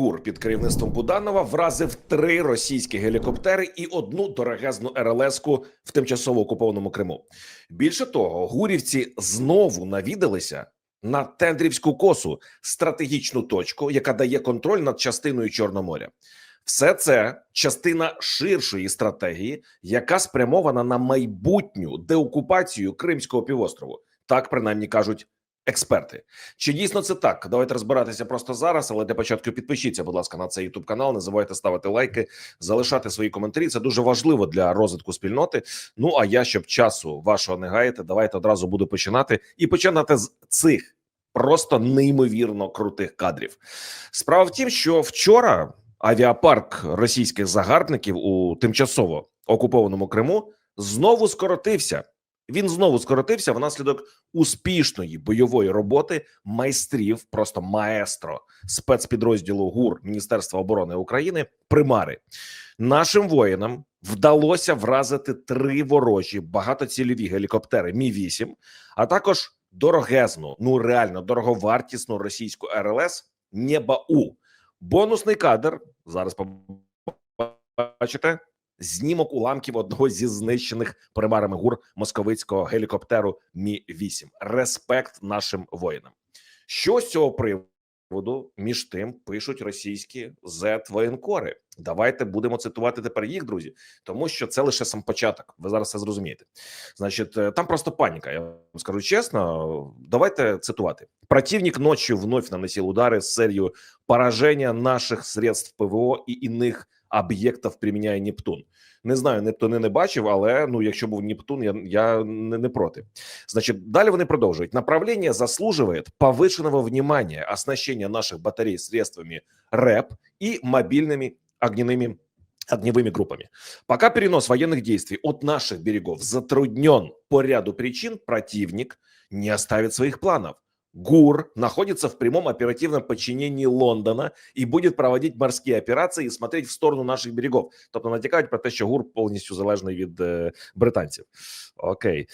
ГУР під керівництвом Буданова вразив три російські гелікоптери і одну дорогезну РЛС-ку в тимчасово окупованому Криму. Більше того, гурівці знову навідалися на Тендрівську косу стратегічну точку, яка дає контроль над частиною Чорноморя. Все це частина ширшої стратегії, яка спрямована на майбутню деокупацію Кримського півострову. Так принаймні кажуть експерти. Чи дійсно це так? Давайте розбиратися просто зараз. Але для початку підпишіться, будь ласка, на цей youtube канал. Не забувайте ставити лайки, залишати свої коментарі. Це дуже важливо для розвитку спільноти. Ну а я, щоб часу вашого не гаяти, давайте одразу буду починати і починати з цих просто неймовірно крутих кадрів. Справа в тім, що вчора авіапарк російських загарбників у тимчасово окупованому Криму знову скоротився. Він знову скоротився внаслідок успішної бойової роботи майстрів, просто маестро спецпідрозділу ГУР Міністерства оборони України. Примари нашим воїнам вдалося вразити три ворожі багатоцільові гелікоптери Мі 8 а також дорогезну, ну реально дороговартісну російську РЛС Небау. Бонусний кадр зараз побачите знімок уламків одного зі знищених примарами гур московицького гелікоптеру Мі 8 Респект нашим воїнам. Що з цього приводу між тим пишуть російські зет воєнкори? Давайте будемо цитувати тепер їх, друзі, тому що це лише сам початок. Ви зараз це зрозумієте. Значить, е, там просто паніка. Я вам скажу чесно. Давайте цитувати. Противник ночью вновь наносил удары с целью поражения наших средств ПВО і иных об'єктів приміняє Нептун. Не знаю, Нептуни не бачив, але ну, якщо був Нептун, я, я не, не проти. Значить, далі вони продовжують. Направление заслуживает повышенного внимания оснащения наших батарей средствами РЭП и мобильными огневыми огневыми группами. Пока перенос военных действий от наших берегов затруднен по ряду причин, противник не оставит своих планов. ГУР находится в прямом оперативном подчинении Лондона і буде проводити морські операції і смотреть в сторону наших берегов. Тобто натякають про те, що ГУР повністю залежний від е, британців. Окей.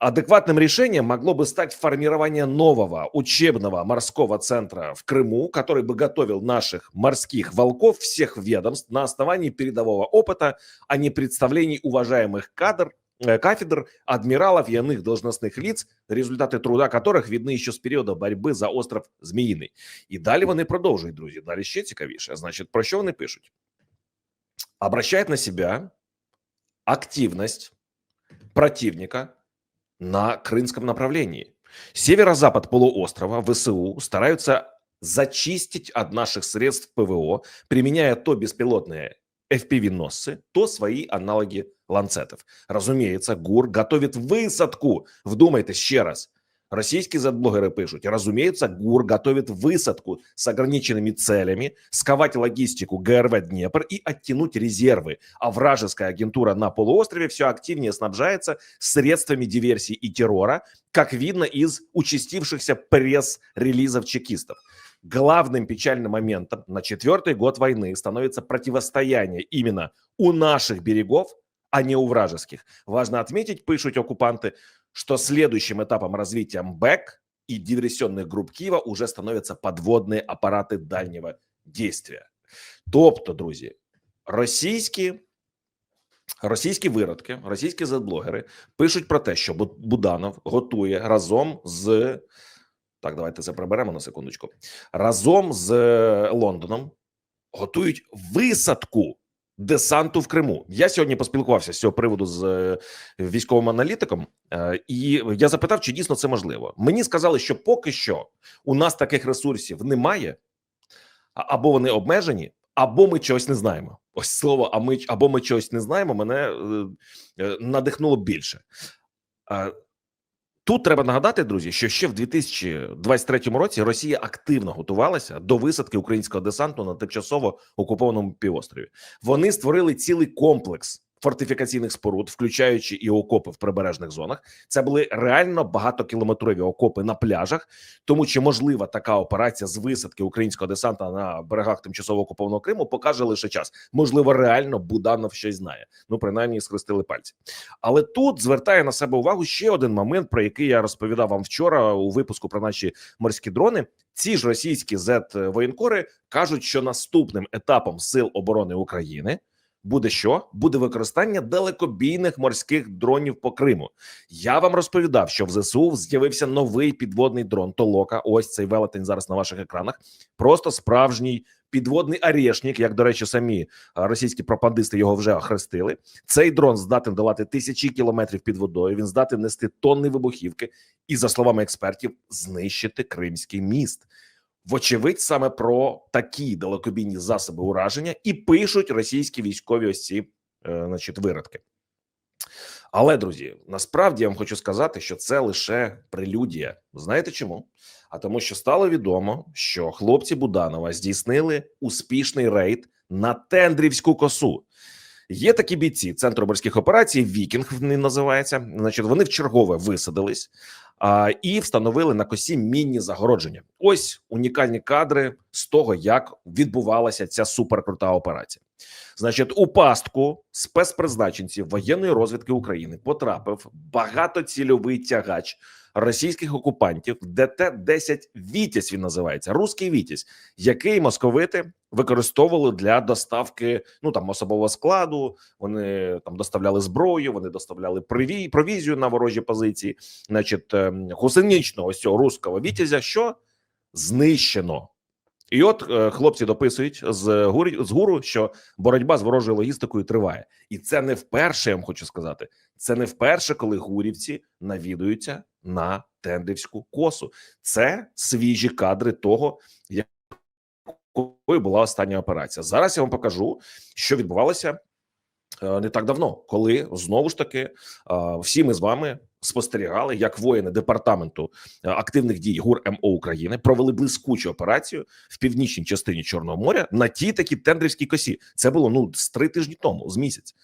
Адекватным решением могло бы стать формирование нового учебного морского центра в Крыму, который бы готовил наших морских волков всех ведомств на основании передового опыта, а не представлений уважаемых кадр, э, кафедр, адмиралов и иных должностных лиц, результаты труда которых видны еще с периода борьби за остров Зміїний. І далі вони продовжують, друзі. Далі ще цікавіше. Значить, про що вони пишуть? Обращает на себя активность противника на крымском направлении. Северо-запад полуострова ВСУ стараются зачистить от наших средств ПВО, применяя то беспилотные FPV-носцы, то свои аналоги ланцетов. Разумеется, ГУР готовит высадку. Вдумайтесь ще раз. Российские заблогеры пишут, разумеется, ГУР готовит высадку с ограниченными целями, сковать логистику ГРВ Днепр и оттянуть резервы. А вражеская агентура на полуострове все активнее снабжается средствами диверсии и террора, как видно из участившихся пресс-релизов чекистов. Главным печальным моментом на четвертый год войны становится противостояние именно у наших берегов, а не у вражеских. Важно отметить, пишут оккупанты, что следующим этапом развития МБЭК и диверсионных групп Киева уже становятся подводные апарати дальнього действия. Тобто, друзі, російські, російські виродки, російські зетблогери пишуть про те, що Бу- Буданов готує разом з так, давайте це приберемо на секундочку. Разом з е, Лондоном готують висадку десанту в Криму. Я сьогодні поспілкувався з цього приводу з е, військовим аналітиком, е, і я запитав, чи дійсно це можливо. Мені сказали, що поки що у нас таких ресурсів немає, або вони обмежені, або ми чогось не знаємо. Ось слово, а ми або ми чогось не знаємо, мене надихнуло більше. Тут треба нагадати, друзі, що ще в 2023 році Росія активно готувалася до висадки українського десанту на тимчасово окупованому півострові. Вони створили цілий комплекс фортифікаційних споруд, включаючи і окопи в прибережних зонах. Це були реально багатокілометрові окопи на пляжах. Тому чи можлива така операція з висадки українського десанта на берегах тимчасово окупованого Криму, покаже лише час. Можливо, реально Буданов щось знає. Ну принаймні схрестили пальці. Але тут звертає на себе увагу ще один момент, про який я розповідав вам вчора у випуску про наші морські дрони. Ці ж російські зет воєнкори кажуть, що наступним етапом сил оборони України буде що? Буде використання далекобійних морських дронів по Криму. Я вам розповідав, що в ЗСУ з'явився новий підводний дрон Толока. Ось цей велетень зараз на ваших екранах. Просто справжній підводний арешник, як до речі, самі російські пропагандисти його вже охрестили. Цей дрон здатен долати тисячі кілометрів під водою. Він здатен нести тонни вибухівки і, за словами експертів, знищити Кримський міст. Вочевидь, саме про такі далекобійні засоби ураження і пишуть російські військові ось ці, е, значить, виродки. Але друзі, насправді я вам хочу сказати, що це лише прелюдія. Знаєте чому? А тому, що стало відомо, що хлопці Буданова здійснили успішний рейд на Тендрівську косу. Є такі бійці центру морських операцій. Вікінг він називається. Значить, вони в чергове висадились і встановили на косі мінні загородження. Ось унікальні кадри з того, як відбувалася ця суперкрута операція. Значить, у пастку спецпризначенців воєнної розвідки України потрапив багатоцільовий тягач російських окупантів ДТ-10 Вітязь. Він називається Руський Вітязь, який московити використовували для доставки ну там особового складу. Вони там доставляли зброю, вони доставляли приві... провізію на ворожі позиції. Значить, ем, гусеничного ось цього руського вітязя, що знищено. І от е, хлопці дописують з гурі з гуру, що боротьба з ворожою логістикою триває, і це не вперше. Я вам хочу сказати. Це не вперше, коли гурівці навідуються на Тендрівську косу. Це свіжі кадри того, якою була остання операція. Зараз я вам покажу, що відбувалося е, не так давно, коли знову ж таки е, всі ми з вами спостерігали, як воїни департаменту е, активних дій ГУР МО України провели блискучу операцію в північній частині Чорного моря на тій такі тендрівській косі. Це було ну з три тижні тому, з місяць.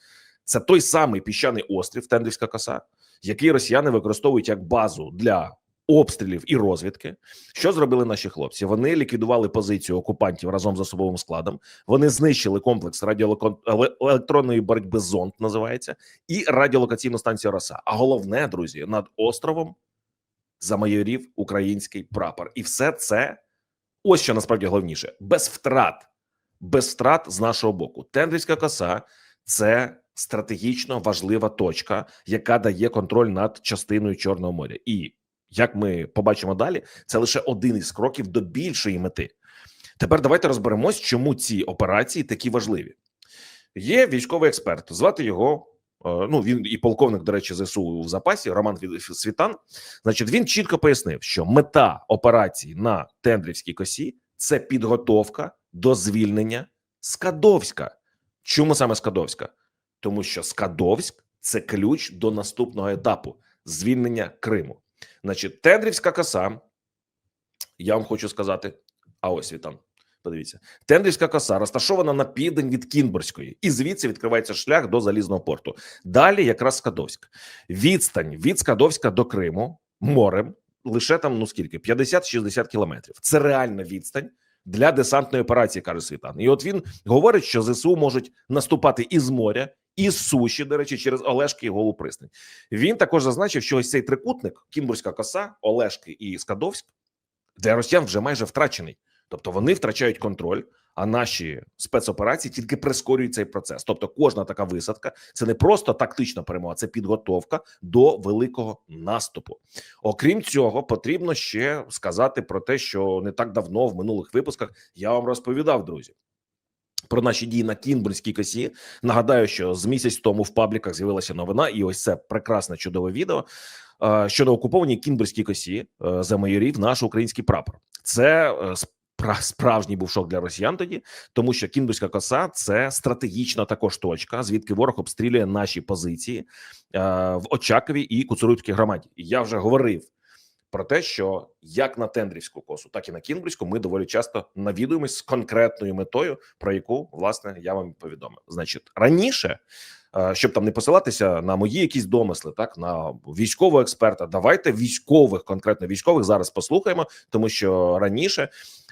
Це той самий піщаний острів, Тендрівська коса, який росіяни використовують як базу для обстрілів і розвідки. Що зробили наші хлопці? Вони ліквідували позицію окупантів разом з особовим складом. Вони знищили комплекс радіоелектронної боротьби зонд, називається, і радіолокаційну станцію Роса. А головне, друзі, над островом замайорів український прапор, і все це ось що насправді головніше: без втрат, без втрат з нашого боку. Тендрівська коса це стратегічно важлива точка, яка дає контроль над частиною Чорного моря. І як ми побачимо далі, це лише один із кроків до більшої мети. Тепер давайте розберемось, чому ці операції такі важливі. Є військовий експерт, звати його. Ну, він і полковник, до речі, ЗСУ в запасі Роман Світан. Значить, він чітко пояснив, що мета операції на Тендрівській косі це підготовка до звільнення Скадовська. Чому саме Скадовська? Тому що Скадовськ це ключ до наступного етапу звільнення Криму. Значить, Тендрівська коса. Я вам хочу сказати: а ось Вітан. Подивіться, Тендрівська коса розташована на південь від Кінбурзької, і звідси відкривається шлях до залізного порту. Далі якраз Скадовськ. Відстань від Скадовська до Криму морем лише там ну скільки 50-60 кілометрів. Це реальна відстань для десантної операції, каже Світан. І от він говорить, що ЗСУ можуть наступати із моря, із суші, до речі, через Олешки і Голу Пристань. Він також зазначив, що ось цей трикутник: Кімбурська коса, Олешки і Скадовськ, для росіян вже майже втрачений. Тобто вони втрачають контроль, а наші спецоперації тільки прискорюють цей процес. Тобто, кожна така висадка це не просто тактична перемога, це підготовка до великого наступу. Окрім цього, потрібно ще сказати про те, що не так давно в минулих випусках я вам розповідав, друзі. Про наші дії на Кінбурзькій косі нагадаю, що з місяць тому в пабліках з'явилася новина, і ось це прекрасне чудове відео. Що на окупованій Кінбурзькій косі замайорів наш український прапор. Це справжній був шок для росіян тоді, тому що Кінбурзька коса це стратегічна також точка, звідки ворог обстрілює наші позиції в Очакові і Куцурубській громаді. Я вже говорив про те, що як на Тендрівську косу, так і на Кінбурзьку ми доволі часто навідуємось з конкретною метою, про яку власне я вам повідомив. Значить, раніше е, щоб там не посилатися на мої якісь домисли, так на військового експерта. Давайте військових, конкретно військових, зараз послухаємо, тому що раніше.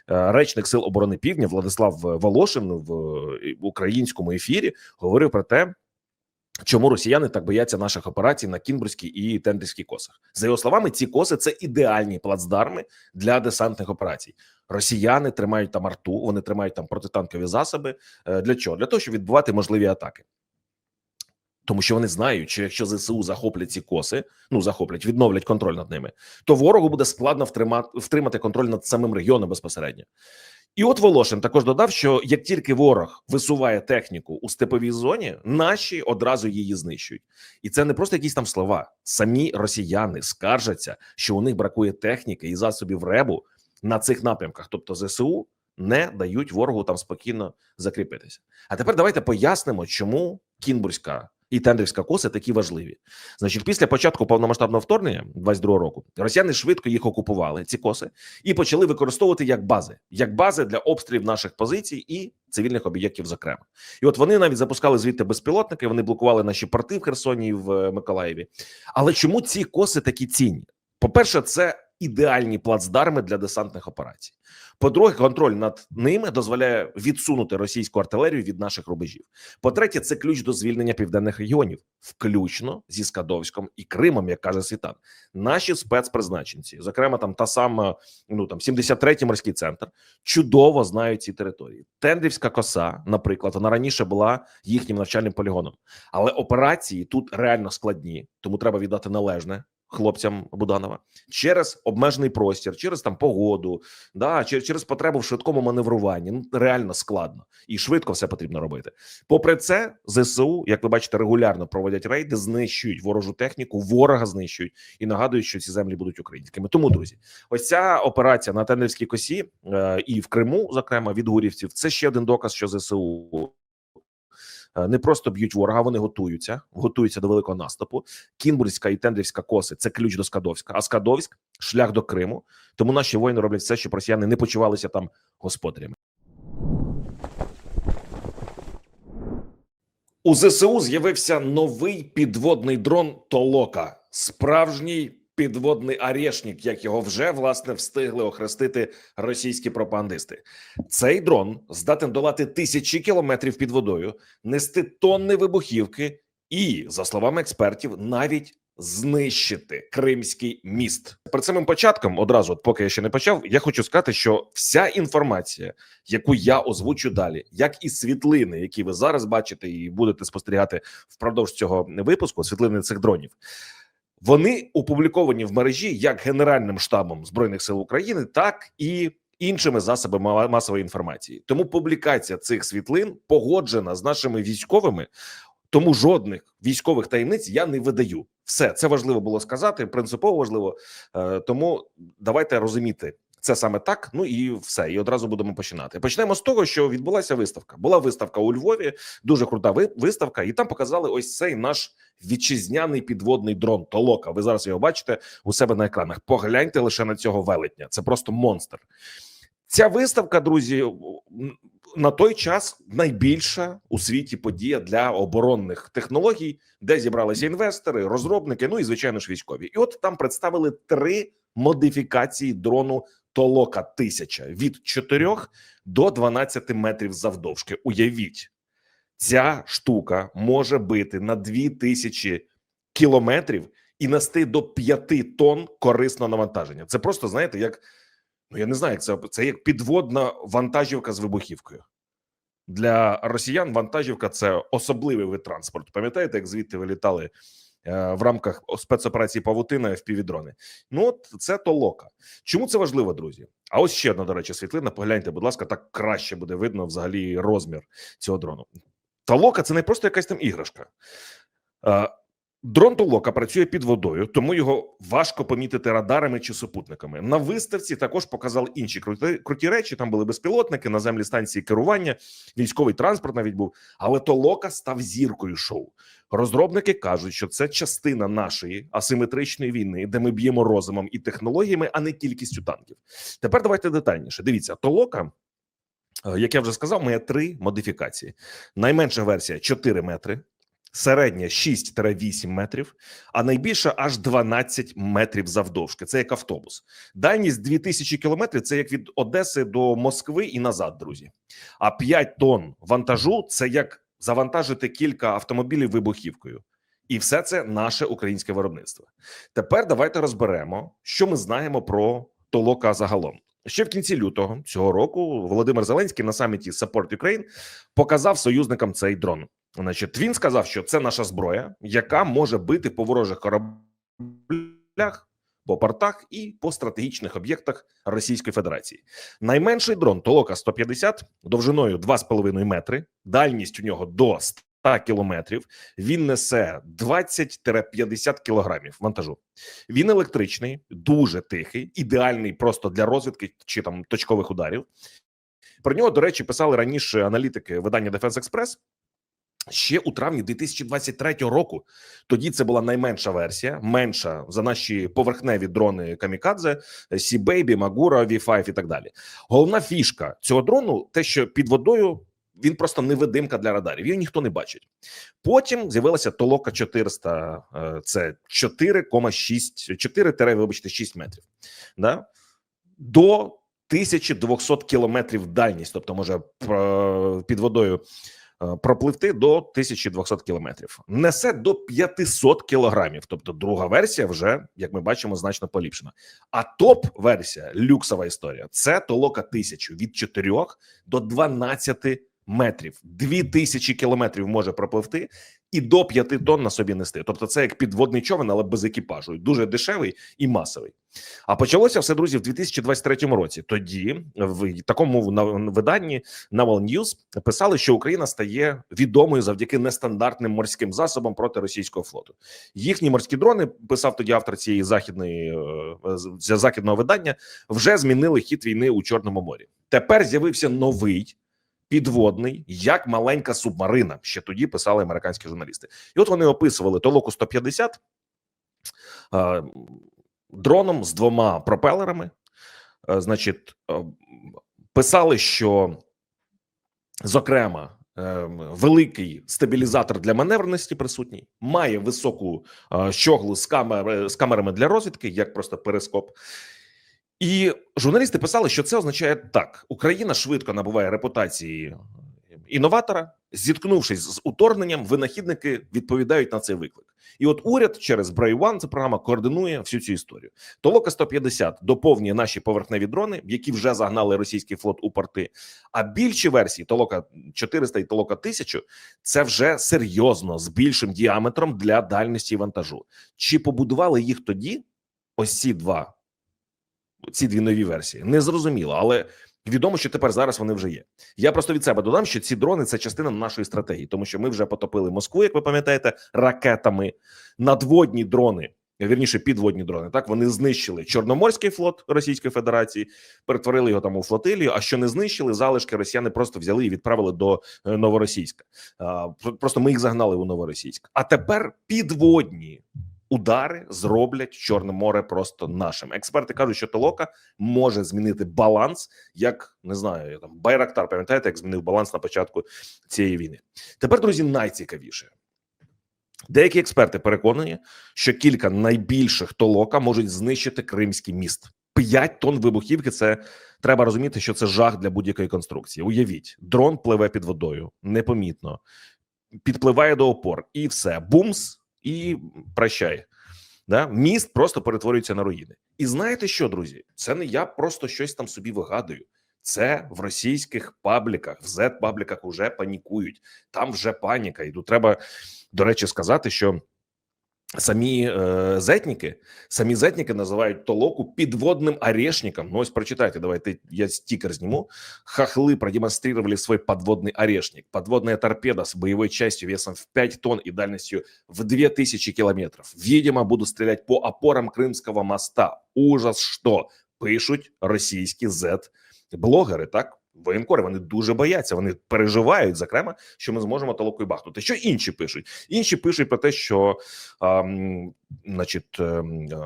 е, Речник сил оборони Півдня Владислав Волошин в е, українському ефірі говорив про те, чому росіяни так бояться наших операцій на Кінбурзькій і Тендерській косах. За його словами, ці коси це ідеальні плацдарми для десантних операцій. Росіяни тримають там арту, вони тримають там протитанкові засоби. Е, Для чого? Для того, щоб відбувати можливі атаки. Тому що вони знають, що якщо ЗСУ захоплять ці коси, ну захоплять, відновлять контроль над ними, то ворогу буде складно втримати, втримати контроль над самим регіоном безпосередньо. І от Волошин також додав, що як тільки ворог висуває техніку у степовій зоні, наші одразу її знищують. І це не просто якісь там слова. Самі росіяни скаржаться, що у них бракує техніки і засобів ребу на цих напрямках. Тобто ЗСУ не дають ворогу там спокійно закріпитися. А тепер давайте пояснимо, чому Кінбурзька і Тендрівська коси такі важливі. Значить, після початку повномасштабного вторгнення 22 року росіяни швидко їх окупували, ці коси, і почали використовувати як бази, як бази для обстрілів наших позицій і цивільних об'єктів. Зокрема, і от вони навіть запускали звідти безпілотники. Вони блокували наші порти в Херсоні і в е, Миколаєві. Але чому ці коси такі цінні? По перше, це ідеальні плацдарми для десантних операцій. По-друге, контроль над ними дозволяє відсунути російську артилерію від наших рубежів. По-третє, це ключ до звільнення південних регіонів, включно зі Скадовськом і Кримом, як каже Світан. Наші спецпризначенці, зокрема, там та сама, ну там 73-й морський центр, чудово знають ці території. Тендрівська коса, наприклад, вона раніше була їхнім навчальним полігоном, але операції тут реально складні, тому треба віддати належне хлопцям Буданова через обмежений простір, через там погоду, да через, через потребу в швидкому маневруванні. Ну реально складно і швидко все потрібно робити. Попри це, зсу, як ви бачите, регулярно проводять рейди, знищують ворожу техніку, ворога знищують і нагадують, що ці землі будуть українськими. Тому друзі, ось ця операція на Тендрівській косі е, і в Криму, зокрема від гурівців, це ще один доказ, що зсу не просто б'ють ворога, вони готуються, готуються до великого наступу. Кінбурзька і Тендрівська коси це ключ до Скадовська, а Скадовськ шлях до Криму. Тому наші воїни роблять все, щоб росіяни не почувалися там господарями. У ЗСУ з'явився новий підводний дрон Толока, справжній підводний арешник, як його вже власне встигли охрестити російські пропагандисти. Цей дрон здатен долати тисячі кілометрів під водою, нести тонни вибухівки і, за словами експертів, навіть знищити Кримський міст. Перед самим початком, одразу, поки я ще не почав, я хочу сказати, що вся інформація, яку я озвучу далі, як і світлини, які ви зараз бачите і будете спостерігати впродовж цього випуску, світлини цих дронів. Вони опубліковані в мережі як Генеральним штабом збройних сил України, так і іншими засобами масової інформації. Тому публікація цих світлин погоджена з нашими військовими. Тому жодних військових таємниць я не видаю. Все це важливо було сказати, принципово важливо. Е, тому давайте розуміти це саме так. Ну і все. І одразу будемо починати. Почнемо з того, що відбулася виставка. Була виставка у Львові, дуже крута виставка, і там показали ось цей наш вітчизняний підводний дрон Толока. Ви зараз його бачите у себе на екранах. Погляньте лише на цього велетня. Це просто монстр. Ця виставка, друзі, на той час найбільша у світі подія для оборонних технологій, де зібралися інвестори, розробники, ну і звичайно ж військові. І от там представили три модифікації дрону Толока 1000 від 4 до 12 метрів завдовжки. Уявіть, ця штука може бити на 2000 кілометрів і нести до 5 тонн корисного навантаження. Це просто знаєте, як ну я не знаю, як це це як підводна вантажівка з вибухівкою. Для росіян вантажівка це особливий вид транспорту. Пам'ятаєте, як звідти вилітали в рамках спецоперації Павутина в півдрони? Ну от це толока. Чому це важливо, друзі? А ось ще одна, до речі, світлина. Погляньте, будь ласка, так краще буде видно взагалі розмір цього дрону. Толока це не просто якась там іграшка. Дрон Толока працює під водою, тому його важко помітити радарами чи супутниками. На виставці також показали інші круті, круті речі. Там були безпілотники, наземні станції керування, військовий транспорт навіть був. Але Толока став зіркою шоу. Розробники кажуть, що це частина нашої асиметричної війни, де ми б'ємо розумом і технологіями, а не кількістю танків. Тепер давайте детальніше. Дивіться, Толока. е, Як я вже сказав, має три модифікації. Найменша версія 4 метри, середня 6-8 метрів, а найбільша аж 12 метрів завдовжки. Це як автобус. Дальність 2000 кілометрів. Це як від Одеси до Москви і назад, друзі. А 5 тонн вантажу це як завантажити кілька автомобілів вибухівкою. І все це наше українське виробництво. Тепер давайте розберемо, що ми знаємо про толока загалом. Ще в кінці лютого цього року Володимир Зеленський на саміті Support Ukraine показав союзникам цей дрон. Значить, він сказав, що це наша зброя, яка може бити по ворожих кораблях, по портах і по стратегічних об'єктах Російської Федерації. Найменший дрон Толока 150 довжиною 2,5 метри, дальність у нього до 100 кілометрів. Він несе 20-50 кілограмів вантажу. Він електричний, дуже тихий, ідеальний просто для розвідки чи там точкових ударів. Про нього, до речі, писали раніше аналітики видання Defense Express ще у травні 2023 року. Тоді це була найменша версія, менша за наші поверхневі дрони Камікадзе, Сі-Бейбі, Магура, V5 і так далі. Головна фішка цього дрону те, що під водою. Він просто невидимка для радарів. Його ніхто не бачить. Потім з'явилася толока 400, е, це 4,6, 4 вибачте, 6 метрів. Да? До 1200 кілометрів дальність, тобто може під водою е, пропливти до 1200 кілометрів. Несе до 500 кілограмів. Тобто, друга версія вже, як ми бачимо, значно поліпшена. А топ-версія, люксова історія, це толока 1000 від 4 до 12 метрів. 2000 кілометрів може пропливти і до 5 тонн на собі нести. Тобто, це як підводний човен, але без екіпажу. Дуже дешевий і масовий. А почалося все, друзі, в 2023 році. Тоді в такому виданні Naval News писали, що Україна стає відомою завдяки нестандартним морським засобам проти російського флоту. Їхні морські дрони писав тоді автор цієї західної е, західного видання. Вже змінили хід війни у Чорному морі. Тепер з'явився новий. Підводний, як маленька субмарина. Ще тоді писали американські журналісти, і от вони описували толоку 150 е, дроном з двома пропелерами. Е, Значить, е, писали, що зокрема е, великий стабілізатор для маневреності присутній, має високу щоглу з камер з камерами для розвідки, як просто перископ. І журналісти писали, що це означає так: Україна швидко набуває репутації інноватора. Зіткнувшись з уторгненням, винахідники відповідають на цей виклик. І от уряд через Brave One, це програма координує всю цю історію. Толока 150 доповнює наші поверхневі дрони, які вже загнали російський флот у порти. А більші версії Толока 400 і Толока 1000 – це вже серйозно з більшим діаметром для дальності вантажу. Чи побудували їх тоді? Ось ці два ці дві нові версії. Не зрозуміло, але відомо, що тепер зараз вони вже є. Я просто від себе додам, що ці дрони це частина нашої стратегії, тому що ми вже потопили Москву, як ви пам'ятаєте, ракетами. Надводні дрони, вірніше, підводні дрони. Так вони знищили Чорноморський флот Російської Федерації, перетворили його там у флотилію. А що не знищили, залишки росіяни просто взяли і відправили до е, Новоросійська. Просто ми їх загнали у Новоросійськ. А тепер підводні удари зроблять Чорне море просто нашим. Експерти кажуть, що толока може змінити баланс, як не знаю, там Байрактар. Пам'ятаєте, як змінив баланс на початку цієї війни? Тепер, друзі, найцікавіше. Деякі експерти переконані, що кілька найбільших толока можуть знищити Кримський міст. 5 тонн вибухівки. Це треба розуміти, що це жах для будь-якої конструкції. Уявіть, дрон пливе під водою непомітно, підпливає до опор, і все бумс, і прощає. Да? Міст просто перетворюється на руїни. І знаєте що, друзі? Це не я просто щось там собі вигадую. Це в російських пабліках, в Z-пабліках вже панікують. Там вже паніка. І тут треба, до речі, сказати, що самі е, зетніки, самі зетніки називають толоку підводним орешником. Ну ось прочитайте, давайте я стикер зніму. Хохлы продемонстрировали свой подводный орешник. Подводная торпеда с боевой частью весом в 5 тонн и дальностью в 2000 километров. Видимо, будут стрелять по опорам Крымского моста. Ужас, що пишуть російські Z-блогери, так? Воєнкори вони дуже бояться, вони переживають, зокрема, що ми зможемо толокою бахнути. Що інші пишуть? Інші пишуть про те, що ем, значить, ем, е,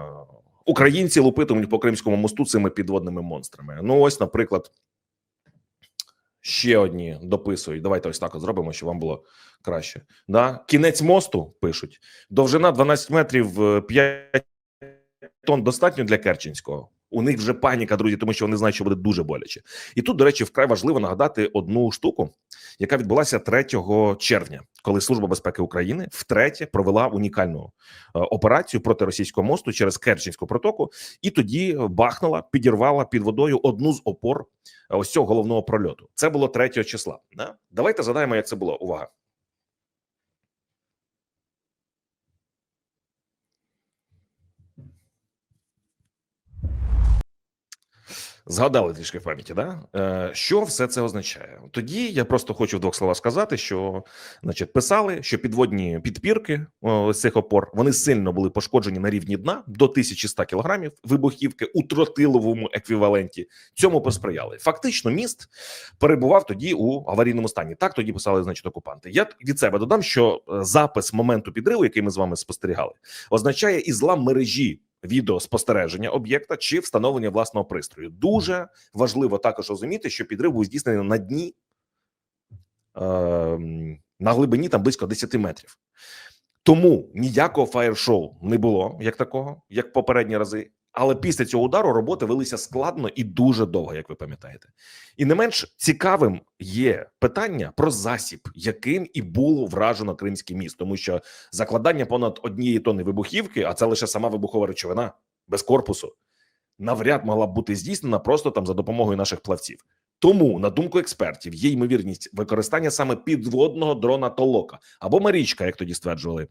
українці лупитимуть по Кримському мосту цими підводними монстрами. Ну, ось, наприклад, Ще одні дописують. Давайте ось так от зробимо, щоб вам було краще. Да? Кінець мосту пишуть. Довжина 12 метрів, е, 5 тонн достатньо для Керченського. У них вже паніка, друзі, тому що вони знають, що буде дуже боляче. І тут, до речі, вкрай важливо нагадати одну штуку, яка відбулася 3 червня, коли Служба безпеки України втретє провела унікальну е, операцію проти російського мосту через Керченську протоку, і тоді бахнула, підірвала під водою одну з опор е, ось цього головного прольоту. Це було 3 числа. Да? Давайте згадаємо, як це було. Увага. Згадали трішки в пам'яті, да? Е, що все це означає? Тоді я просто хочу в двох словах сказати, що значить, писали, що підводні підпірки о, цих опор вони сильно були пошкоджені на рівні дна до 1100 кілограмів вибухівки у тротиловому еквіваленті. Цьому посприяли. Фактично, міст перебував тоді у аварійному стані. Так тоді писали, значить, окупанти. Я від себе додам, що е, запис моменту підриву, який ми з вами спостерігали, означає і злам мережі відеоспостереження об'єкта чи встановлення власного пристрою. Дуже важливо також розуміти, що підрив був здійснений на дні е, на глибині там близько 10 метрів. Тому ніякого фаєр-шоу не було як такого, як попередні рази. Але після цього удару роботи велися складно і дуже довго, як ви пам'ятаєте. І не менш цікавим є питання про засіб, яким і було вражено кримський міст, тому що закладання понад однієї тонни вибухівки, а це лише сама вибухова речовина без корпусу, навряд могла б бути здійснена просто там за допомогою наших плавців. Тому, на думку експертів, є ймовірність використання саме підводного дрона Толока або Марічка, як тоді стверджували е,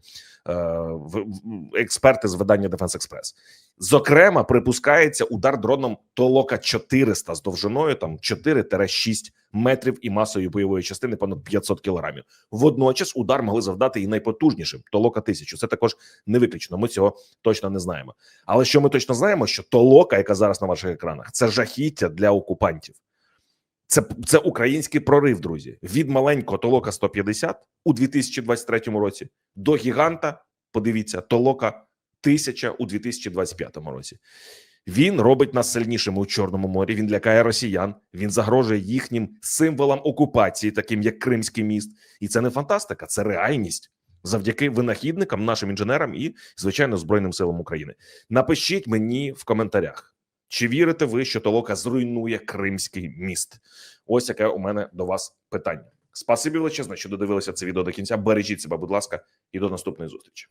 в- експерти з видання Defense Express. Зокрема, припускається удар дроном Толока 400 з довжиною там 4-6 метрів і масою бойової частини понад 500 кілограмів. Водночас удар могли завдати і найпотужнішим Толока 1000. Це також не виключно. Ми цього точно не знаємо. Але що ми точно знаємо, що Толока, яка зараз на ваших екранах, це жахіття для окупантів. Це, це український прорив, друзі. Від маленького Толока 150 у 2023 році до гіганта. Подивіться, Толока 1000 у 2025 році. Він робить нас сильнішими у Чорному морі. Він лякає росіян. Він загрожує їхнім символам окупації, таким як Кримський міст. І це не фантастика, це реальність. Завдяки винахідникам, нашим інженерам і, звичайно, Збройним силам України. Напишіть мені в коментарях, чи вірите ви, що Толока зруйнує Кримський міст? Ось яке у мене до вас питання. Спасибі величезне, що додивилися це відео до кінця. Бережіть себе, будь ласка, і до наступної зустрічі.